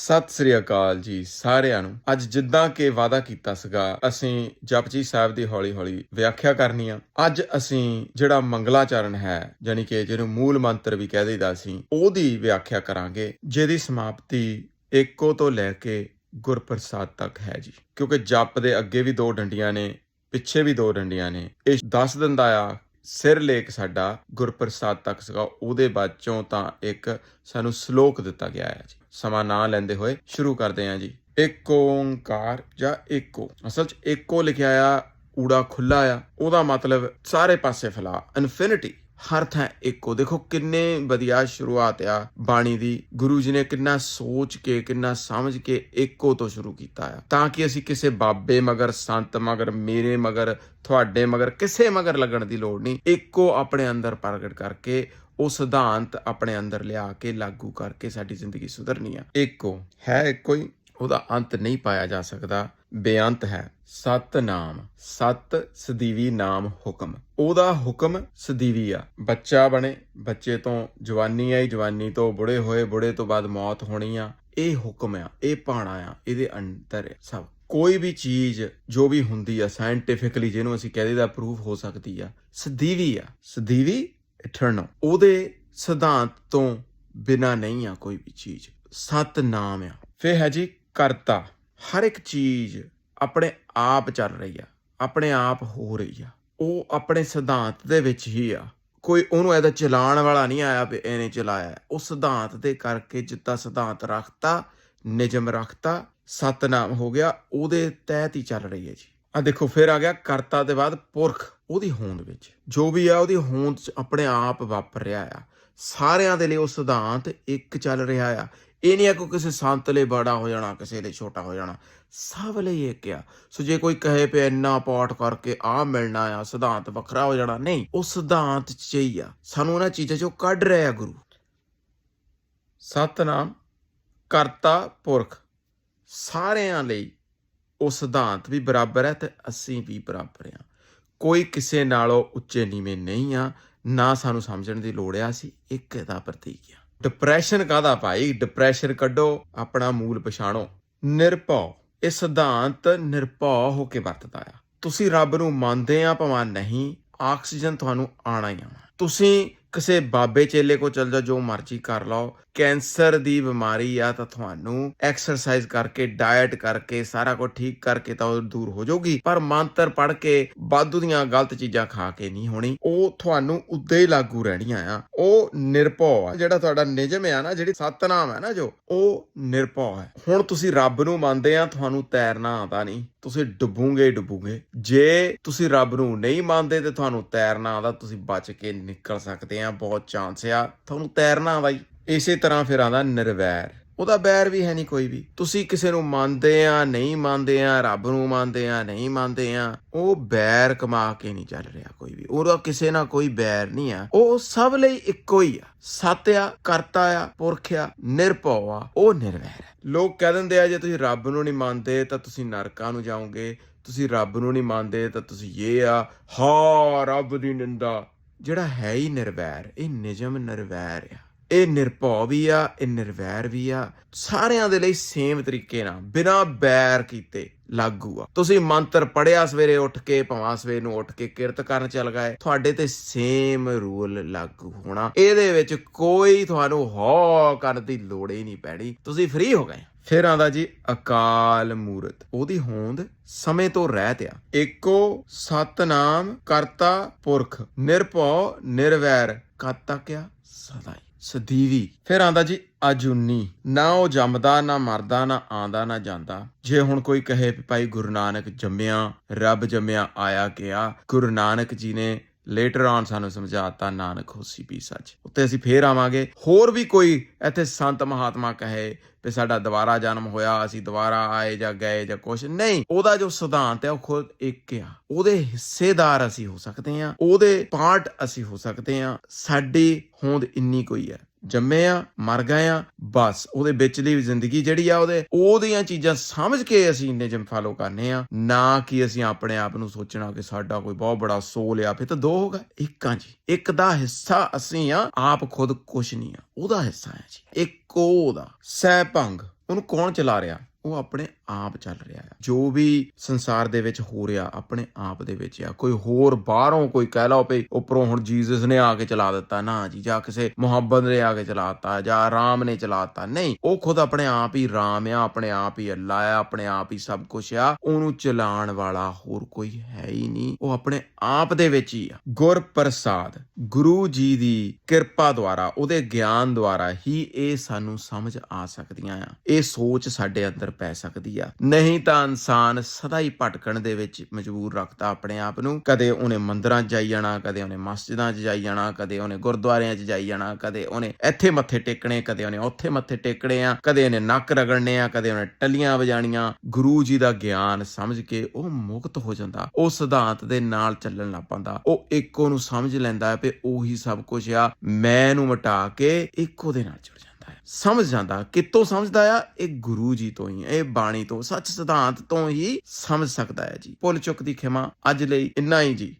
ਸਤਿ ਸ੍ਰੀ ਅਕਾਲ ਜੀ ਸਾਰਿਆਂ ਨੂੰ। ਅੱਜ ਜਿੱਦਾਂ ਕਿ ਵਾਅਦਾ ਕੀਤਾ ਸੀਗਾ, ਅਸੀਂ ਜਪਜੀ ਸਾਹਿਬ ਦੀ ਹੌਲੀ-ਹੌਲੀ ਵਿਆਖਿਆ ਕਰਨੀ ਆ। ਅੱਜ ਅਸੀਂ ਜਿਹੜਾ ਮੰਗਲਾਚਰਨ ਹੈ ਯਾਨੀ ਕਿ ਜਿਹਨੂੰ ਮੂਲ ਮੰਤਰ ਵੀ ਕਹਿ ਦਈਦਾ ਸੀ, ਉਹਦੀ ਵਿਆਖਿਆ ਕਰਾਂਗੇ, ਜਿਹਦੀ ਸਮਾਪਤੀ ਏਕੋ ਤੋਂ ਲੈ ਕੇ ਗੁਰਪ੍ਰਸਾਦ ਤੱਕ ਹੈ ਜੀ। ਕਿਉਂਕਿ ਜਪ ਦੇ ਅੱਗੇ ਵੀ ਦੋ ਡੰਡੀਆਂ ਨੇ, ਪਿੱਛੇ ਵੀ ਦੋ ਡੰਡੀਆਂ ਨੇ। ਇਹ ਦਸ ਦਿਨ ਦਾ ਆ, ਸਿਰ ਲੇਖ ਸਾਡਾ ਗੁਰਪ੍ਰਸਾਦ ਤੱਕ ਸੀਗਾ। ਉਹਦੇ ਬਾਅਦ ਚੋਂ ਤਾਂ ਇੱਕ ਸਾਨੂੰ ਸ਼ਲੋਕ ਦਿੱਤਾ ਗਿਆ ਹੈ ਜੀ। ਸਮਾਂ ਨਾ ਲੈਂਦੇ ਹੋਏ ਸ਼ੁਰੂ ਕਰਦੇ ਹਾਂ ਜੀ। ਇੱਕ ਓੰਕਾਰ ਜਾਂ ਏਕੋ ਅਸਲ 'ਚ ਏਕੋ ਲਿਖਿਆ ਆ, ਊੜਾ ਖੁੱਲਾ ਆ। ਉਹਦਾ ਮਤਲਬ ਸਾਰੇ ਪਾਸੇ ਫੈਲਾ ਇਨਫਿਨਿਟੀ ਹਰ ਥਾਂ ਇੱਕੋ। ਦੇਖੋ ਕਿੰਨੇ ਵਧੀਆ ਸ਼ੁਰੂਆਤ ਆ ਬਾਣੀ ਦੀ। ਗੁਰੂ ਜੀ ਨੇ ਕਿੰਨਾ ਸੋਚ ਕੇ, ਕਿੰਨਾ ਸਮਝ ਕੇ ਇੱਕੋ ਤੋਂ ਸ਼ੁਰੂ ਕੀਤਾ ਆ। ਤਾਂ ਕਿ ਅਸੀਂ ਕਿਸੇ ਬਾਬੇ ਮਗਰ, ਸੰਤ ਮਗਰ, ਮੇਰੇ ਮਗਰ, ਤੁਹਾਡੇ ਮਗਰ, ਕਿਸੇ ਮਗਰ ਲੱਗਣ ਦੀ ਲੋੜ ਨਹੀਂ। ਇੱਕੋ ਆਪਣੇ ਅੰਦਰ ਪ੍ਰਗਟ ਕਰਕੇ ਉਹ ਸਿਧਾਂਤ ਆਪਣੇ ਅੰਦਰ ਲਿਆ ਕੇ ਲਾਗੂ ਕਰਕੇ ਸਾਡੀ ਜ਼ਿੰਦਗੀ ਸੁਧਰਨੀ ਆ। ਇੱਕੋ ਹੈ ਇੱਕੋ ਹੀ, ਉਹਦਾ ਅੰਤ ਨਹੀਂ ਪਾਇਆ ਜਾ ਸਕਦਾ। ਬੇਅੰਤ ਹੈ। ਸਤ ਨਾਮ ਸਤ ਸਦੀਵੀ ਨਾਮ ਹੁਕਮ। ਉਹਦਾ ਹੁਕਮ ਸਦੀਵੀ ਆ। ਬੱਚਾ ਬਣੇ, ਬੱਚੇ ਤੋਂ ਜਵਾਨੀ ਆਈ, ਜਵਾਨੀ ਤੋਂ ਬੁੜੇ ਹੋਏ, ਬੁੜੇ ਤੋਂ ਬਾਅਦ ਮੌਤ ਹੋਣੀ ਆ। ਇਹ ਹੁਕਮ ਆ, ਇਹ ਪਾਣਾ ਆ, ਇਹਦੇ ਅੰਦਰ ਸਭ। ਕੋਈ ਵੀ ਚੀਜ਼, ਜੋ ਵੀ ਹੁੰਦੀ ਆ ਸਾਇੰਟੀਫਿਕਲੀ ਜਿਹਨੂੰ ਅਸੀਂ ਕਹਿ ਦਈਦਾ ਪ੍ਰੂਫ ਹੋ ਸਕਦੀ ਆ। ਸਦੀਵੀ ਆ। ਸਦੀਵੀ ਇਟਰਨਲ ਉਹਦੇ ਸਿਧਾਂਤ ਤੋਂ ਬਿਨਾ ਨਹੀਂ ਆ ਕੋਈ ਵੀ ਚੀਜ਼। ਸਤ ਨਾਮ ਆ। ਫੇ ਹੈ ਜੀ ਕਰਤਾ। ਹਰ ਇੱਕ ਚੀਜ਼ ਆਪਣੇ ਆਪ ਚੱਲ ਰਹੀ ਆ। ਆਪਣੇ ਆਪ ਹੋ ਰਹੀ ਆ। ਉਹ ਆਪਣੇ ਸਿਧਾਂਤ ਦੇ ਵਿੱਚ ਹੀ ਆ। ਕੋਈ ਉਹਨੂੰ ਇਹਦਾ ਚਲਾਉਣ ਵਾਲਾ ਨਹੀਂ ਆਇਆ ਵੀ ਇਹਨੇ ਚਲਾਇਆ। ਉਹ ਸਿਧਾਂਤ ਦੇ ਕਰਕੇ ਜਿੱਦਾਂ ਸਿਧਾਂਤ ਰੱਖਤਾ, ਨਿਯਮ ਰੱਖਤਾ, ਸਤਨਾਮ ਹੋ ਗਿਆ। ਉਹਦੇ ਤਹਿਤ ਹੀ ਚੱਲ ਰਹੀ ਹੈ ਜੀ। ਆ ਦੇਖੋ, ਫਿਰ ਆ ਗਿਆ ਕਰਤਾ ਦੇ ਬਾਅਦ ਪੁਰਖ। ਉਹਦੀ ਹੋਂਦ ਵਿੱਚ, ਜੋ ਵੀ ਆ ਉਹਦੀ ਹੋਂਦ ਚ ਆਪਣੇ ਆਪ ਵਾਪਰ ਰਿਹਾ ਆ। ਸਾਰਿਆਂ ਦੇ ਲਈ ਉਹ ਸਿਧਾਂਤ ਇੱਕ ਚੱਲ ਰਿਹਾ ਆ। ਇਹ ਨਹੀਂ ਆ ਕਿ ਕਿਸੇ ਸੰਤ ਲਈ ਬੜਾ ਹੋ ਜਾਣਾ, ਕਿਸੇ ਲਈ ਛੋਟਾ ਹੋ ਜਾਣਾ। ਸਭ ਲਈ ਇੱਕ ਆ। ਸੋ ਜੇ ਕੋਈ ਕਹੇ ਪਏ ਇੰਨਾ ਪਾਠ ਕਰਕੇ ਆ ਮਿਲਣਾ ਆ, ਸਿਧਾਂਤ ਵੱਖਰਾ ਹੋ ਜਾਣਾ, ਨਹੀਂ। ਉਹ ਸਿਧਾਂਤ ਚ ਹੀ ਆ। ਸਾਨੂੰ ਉਹਨਾਂ ਚੀਜ਼ਾਂ ਚੋਂ ਕੱਢ ਰਿਹਾ ਗੁਰੂ। ਸਤਨਾਮ, ਕਰਤਾ, ਪੁਰਖ। ਸਾਰਿਆਂ ਲਈ ਉਹ ਸਿਧਾਂਤ ਵੀ ਬਰਾਬਰ ਹੈ ਤੇ ਅਸੀਂ ਵੀ ਬਰਾਬਰ ਹਾਂ। ਕੋਈ ਕਿਸੇ ਨਾਲੋਂ ਉੱਚੇ ਨੀਵੇਂ ਨਹੀਂ ਆ, ਨਾ ਸਾਨੂੰ ਸਮਝਣ ਦੀ ਲੋੜ ਆ ਸੀ ਇੱਕ ਦਾ ਪ੍ਰਤੀਕ ਆ। ਡਿਪਰੈਸ਼ਨ ਕਾਦਾ ਭਾਈ? ਡਿਪਰੈਸ਼ਨ ਕੱਢੋ, ਆਪਣਾ ਮੂਲ ਪਛਾਣੋ। ਨਿਰਭਉ, ਇਹ ਸਿਧਾਂਤ ਨਿਰਭਉ ਹੋ ਕੇ ਵਰਤਦਾ ਆ। ਤੁਸੀਂ ਰੱਬ ਨੂੰ ਮੰਨਦੇ ਆ, ਭਵਾਂ ਨਹੀਂ, ਆਕਸੀਜਨ ਤੁਹਾਨੂੰ ਆਣਾ ਹੀ ਆ ਤੁਸੀਂ ਕਿਸੇ ਬਾਬੇ ਚੇਲੇ ਕੋ ਚਲ ਜਾ ਜੋ ਮਰਜ਼ੀ ਕਰ ਲਓ। ਕੈਂਸਰ ਦੀ ਬਿਮਾਰੀ ਆ ਤਾਂ ਤੁਹਾਨੂੰ ਐਕਸਰਸਾਈਜ਼ ਕਰਕੇ ਡਾਈਟ ਕਰਕੇ, ਸਾਰਾ ਕੁਝ ਠੀਕ ਕਰਕੇ ਤਾਂ ਉਹ ਦੂਰ ਹੋ ਜਾਊਗੀ। ਪਰ ਮੰਤਰ ਪੜ ਕੇ ਬਾਦੂ ਦੀਆਂ ਗਲਤ ਚੀਜ਼ਾਂ ਖਾ ਕੇ ਨਹੀਂ ਹੋਣੀ। ਉਹ ਤੁਹਾਨੂੰ ਉੱਦੇ ਹੀ ਲਾਗੂ ਰਹਿਣੀਆਂ ਆ। ਉਹ ਨਿਰਭਉ ਆ। ਜਿਹੜਾ ਤੁਹਾਡਾ ਨਿਯਮ ਆ ਨਾ, ਜਿਹੜੀ ਸਤਨਾਮ ਹੈ ਨਾ ਜੋ, ਉਹ ਨਿਰਭਉ ਹੈ। ਹੁਣ ਤੁਸੀਂ ਰੱਬ ਨੂੰ ਮੰਨਦੇ ਆ, ਤੁਹਾਨੂੰ ਤੈਰਨਾ ਆਉਂਦਾ ਨਹੀਂ। ਤੁਸੀਂ ਡੁੱਬੋਗੇ ਡੁੱਬੋਗੇ। ਜੇ ਤੁਸੀਂ ਰੱਬ ਨੂੰ ਨਹੀਂ ਮੰਨਦੇ ਤੇ ਤੁਹਾਨੂੰ ਤੈਰਨਾ ਆਉਂਦਾ, ਤੁਸੀਂ ਬਚ ਕੇ ਨਿਕਲ ਸਕਦੇ ਆ ਬਹੁਤ ਚਾਂਸ ਆ। ਤੁਹਾਨੂੰ ਤੈਰਨਾ ਆਉਂਦਾ ਇਸੇ ਤਰ੍ਹਾਂ ਫਿਰ ਆਉਂਦਾ ਨਿਰਵੈਰ। ਉਹਦਾ ਬੈਰ ਵੀ ਹੈ ਨਹੀਂ ਕੋਈ ਵੀ। ਤੁਸੀਂ ਕਿਸੇ ਨੂੰ ਮੰਨਦੇ ਆ, ਨਹੀਂ ਮੰਨਦੇ ਆ, ਰੱਬ ਨੂੰ ਮੰਨਦੇ ਆ, ਨਹੀਂ ਮੰਨਦੇ ਆ, ਉਹ ਬੈਰ ਕਮਾ ਕੇ ਨਹੀਂ ਚੱਲ ਰਿਹਾ ਕੋਈ ਵੀ। ਉਹਦਾ ਕਿਸੇ ਨਾਲ ਕੋਈ ਬੈਰ ਨਹੀਂ ਆ। ਉਹ ਸਭ ਲਈ ਇੱਕੋ ਹੀ ਆ। ਸੱਤ ਕਰਤਾ ਆ, ਪੁਰਖ ਆ, ਨਿਰਭਉ ਆ, ਉਹ ਨਿਰਵੈਰ ਹੈ। ਲੋਕ ਕਹਿ ਦਿੰਦੇ ਆ, ਜੇ ਤੁਸੀਂ ਰੱਬ ਨੂੰ ਨਹੀਂ ਮੰਨਦੇ, ਤਾਂ ਤੁਸੀਂ ਨਰਕਾਂ ਨੂੰ ਜਾਓਗੇ। ਤੁਸੀਂ ਰੱਬ ਨੂੰ ਨਹੀਂ ਮੰਨਦੇ, ਤਾਂ ਤੁਸੀਂ ਇਹ ਆ, ਹਾਂ, ਰੱਬ ਦੀ ਨਿੰਦਾ। ਜਿਹੜਾ ਹੈ ਹੀ ਨਿਰਵੈਰ, ਇਹ ਨਿਜਮ ਨਿਰਵੈਰ ਆ। ਇਹ ਨਿਰਭਉ ਵੀ ਆ, ਇਹ ਨਿਰਵੈਰ ਵੀ ਆ। ਸਾਰਿਆਂ ਦੇ ਲਈ ਸੇਮ ਤਰੀਕੇ ਨਾਲ, ਬਿਨਾ ਬੈਰ ਕੀਤੇ ਲਾਗੂ ਆ। ਤੁਸੀਂ ਮੰਤਰ ਪੜਿਆ ਸਵੇਰੇ ਉੱਠ ਕੇ, ਭਾਵੇਂ ਸਵੇਰ ਨੂੰ ਉੱਠ ਕੇ ਕਿਰਤ ਕਰਨ ਚੱਲ ਗਏ, ਤੁਹਾਡੇ ਤੇ ਸੇਮ ਰੂਲ ਲਾਗੂ ਹੋਣਾ। ਇਹਦੇ ਵਿੱਚ ਕੋਈ ਤੁਹਾਨੂੰ ਹੌ ਕਰਨ ਦੀ ਲੋੜ ਹੀ ਨਹੀਂ ਪੈਣੀ। ਤੁਸੀਂ ਫ੍ਰੀ ਹੋ ਗਏ। ਫਿਰ ਆਂਦਾ ਜੀ ਅਕਾਲ ਮੂਰਤ। ਉਹਦੀ ਹੋਂਦ ਸਮੇਂ ਤੋਂ ਰਹਿਤ ਆ। ਏਕੋ ਸਤਨਾਮ ਕਰਤਾ ਪੁਰਖ, ਨਿਰਭਉ ਨਿਰਵੈਰ। ਕਦ ਤੱਕ ਆ? ਸਦਾ ਸਦੀਵੀ। ਫਿਰ ਆਂਦਾ ਜੀ ਅਜੂਨੀ। ਨਾ ਉਹ ਜੰਮਦਾ, ਨਾ ਮਰਦਾ, ਨਾ ਆਂਦਾ ਨਾ ਜਾਂਦਾ। ਜੇ ਹੁਣ ਕੋਈ ਕਹੇ ਭਾਈ ਗੁਰੂ ਨਾਨਕ ਜੰਮਿਆ, ਰੱਬ ਜੰਮਿਆ, ਆਇਆ ਗਿਆ, ਗੁਰੂ ਨਾਨਕ ਜੀ ਨੇ ਲੇਟਰ ਔਨ ਸਾਨੂੰ ਸਮਝਾਤਾ, ਨਾਨਕ ਹੋਸੀ ਵੀ ਸੱਚ। ਉੱਤੇ ਅਸੀਂ ਫੇਰ ਆਵਾਂਗੇ। ਹੋਰ ਵੀ ਕੋਈ ਇੱਥੇ ਸੰਤ ਮਹਾਤਮਾ ਕਹੇ ਵੀ ਸਾਡਾ ਦੁਬਾਰਾ ਜਨਮ ਹੋਇਆ, ਅਸੀਂ ਦੁਬਾਰਾ ਆਏ ਜਾਂ ਗਏ ਜਾਂ ਕੁਛ। ਨਹੀਂ, ਉਹਦਾ ਜੋ ਸਿਧਾਂਤ ਹੈ, ਉਹ ਖੁਦ ਇੱਕ ਆ। ਉਹਦੇ ਹਿੱਸੇਦਾਰ ਅਸੀਂ ਹੋ ਸਕਦੇ ਆ ਉਹਦੇ ਪਾਰਟ ਅਸੀਂ ਹੋ ਸਕਦੇ ਆ ਸਾਡੀ ਹੋਂਦ ਇੰਨੀ ਕੋਈ ਹੈ। ਜੰਮੇ ਆ, ਮਰ ਗਏ ਆ, ਬਸ। ਉਹਦੇ ਵਿਚਲੀ ਜ਼ਿੰਦਗੀ ਜਿਹੜੀ ਆ, ਉਹਦੇ ਉਹਦੀਆਂ ਚੀਜ਼ਾਂ ਸਮਝ ਕੇ ਅਸੀਂ ਨਿਜਮ ਫਾਲੋ ਕਰਨੇ ਆ। ਨਾ ਕਿ ਅਸੀਂ ਆਪਣੇ ਆਪ ਨੂੰ ਸੋਚਣਾ ਕਿ ਸਾਡਾ ਕੋਈ ਬਹੁਤ ਬੜਾ ਸੋਲ ਆ। ਫਿਰ ਤਾਂ ਦੋ ਹੋਗਾ ਇੱਕ ਜੀ। ਇੱਕ ਦਾ ਹਿੱਸਾ ਅਸੀਂ ਆ, ਆਪ ਖੁਦ ਕੁਛ ਨਹੀਂ ਆ। ਉਹਦਾ ਹਿੱਸਾ ਹੈ ਜੀ। ਇੱਕੋ ਦਾ ਸਹਿ ਭੰਗ ਉਹਨੂੰ ਕੌਣ ਚਲਾ ਰਿਹਾ? ਉਹ ਆਪਣੇ ਆਪ ਚੱਲ ਰਿਹਾ ਹੈ ਜੋ ਵੀ ਸੰਸਾਰ ਦੇ ਵਿੱਚ ਹੋ ਰਿਹਾ, ਆਪਣੇ ਆਪ ਦੇ ਵਿੱਚ ਆ। ਕੋਈ ਹੋਰ ਬਾਹਰੋਂ ਕੋਈ ਕਹਿ ਲਓ ਵੀ ਉੱਪਰੋਂ ਹੁਣ ਜੀਸਸ ਨੇ ਆ ਕੇ ਚਲਾ ਦਿੱਤਾ। ਨਾ ਜੀ, ਜਾਂ ਕਿਸੇ ਮੁਹੱਬਤ ਨੇ ਆ ਕੇ ਚਲਾਤਾ ਜਾਂ ਰਾਮ ਨੇ ਚਲਾਤਾ ਨਹੀਂ, ਉਹ ਖੁਦ ਆਪਣੇ ਆਪ ਹੀ ਰਾਮ ਆ, ਆਪਣੇ ਆਪ ਹੀ ਅੱਲਾ ਆ, ਆਪਣੇ ਆਪ ਹੀ ਸਭ ਕੁਝ ਆ। ਉਹਨੂੰ ਚਲਾਉਣ ਵਾਲਾ ਹੋਰ ਕੋਈ ਹੈ ਹੀ ਨਹੀਂ। ਉਹ ਆਪਣੇ ਆਪ ਦੇ ਵਿੱਚ ਹੀ ਆ। ਗੁਰ ਪ੍ਰਸਾਦ ਗੁਰੂ ਜੀ ਦੀ ਕਿਰਪਾ ਦੁਆਰਾ, ਉਹਦੇ ਗਿਆਨ ਦੁਆਰਾ ਹੀ ਇਹ ਸਾਨੂੰ ਸਮਝ ਆ ਸਕਦੀਆਂ ਆ। ਇਹ ਸੋਚ ਸਾਡੇ ਅੰਦਰ ਪੈ ਸਕਦੀ ਆ। ਨਹੀਂ ਤਾਂ ਇਨਸਾਨ ਸਦਾ ਹੀ ਭਟਕਣ ਦੇ ਵਿੱਚ ਮਜਬੂਰ ਰੱਖਦਾ ਆਪਣੇ ਆਪ ਨੂੰ। ਕਦੇ ਉਹਨੇ ਮੰਦਰਾਂ 'ਚ ਜਾਈ ਜਾਣਾ, ਕਦੇ ਉਹਨੇ ਮਸਜਿਦਾਂ 'ਚ ਜਾਈ ਜਾਣਾ, ਕਦੇ ਉਹਨੇ ਗੁਰਦੁਆਰਿਆਂ 'ਚ ਜਾਈ ਜਾਣਾ, ਕਦੇ ਉਹਨੇ ਇੱਥੇ ਮੱਥੇ ਟੇਕਣੇ, ਕਦੇ ਉਹਨੇ ਉੱਥੇ ਮੱਥੇ ਟੇਕਣੇ ਆ, ਕਦੇ ਉਹਨੇ ਨੱਕ ਰਗੜਨੇ ਆ, ਕਦੇ ਉਹਨੇ ਟੱਲੀਆਂ ਵਜਾਣੀਆਂ। ਗੁਰੂ ਜੀ ਦਾ ਗਿਆਨ ਸਮਝ ਕੇ ਉਹ ਮੁਕਤ ਹੋ ਜਾਂਦਾ। ਉਹ ਸਿਧਾਂਤ ਦੇ ਨਾਲ ਚੱਲਣ ਲੱਗ ਪੈਂਦਾ। ਉਹ ਇੱਕੋ ਨੂੰ ਸਮਝ ਲੈਂਦਾ ਹੈ ਕਿ ਉਹੀ ਸਭ ਕੁਝ ਆ। ਮੈਂ ਨੂੰ ਮਿਟਾ ਕੇ ਇੱਕੋ ਦੇ ਨਾਲ ਜੁੜ ਜਾਂਦਾ ਹੈ ਸਮਝ ਜਾਂਦਾ ਕਿੱਥੋਂ ਸਮਝਦਾ ਆ? ਇਹ ਗੁਰੂ ਜੀ ਤੋਂ ਹੀ, ਇਹ ਬਾਣੀ ਤੋਂ, ਸੱਚ ਸਿਧਾਂਤ ਤੋਂ ਹੀ ਸਮਝ ਸਕਦਾ ਹੈ ਜੀ। ਭੁੱਲ ਚੁੱਕ ਦੀ ਖਿਮਾ ਅੱਜ ਲਈ ਇੰਨਾ ਹੀ ਜੀ।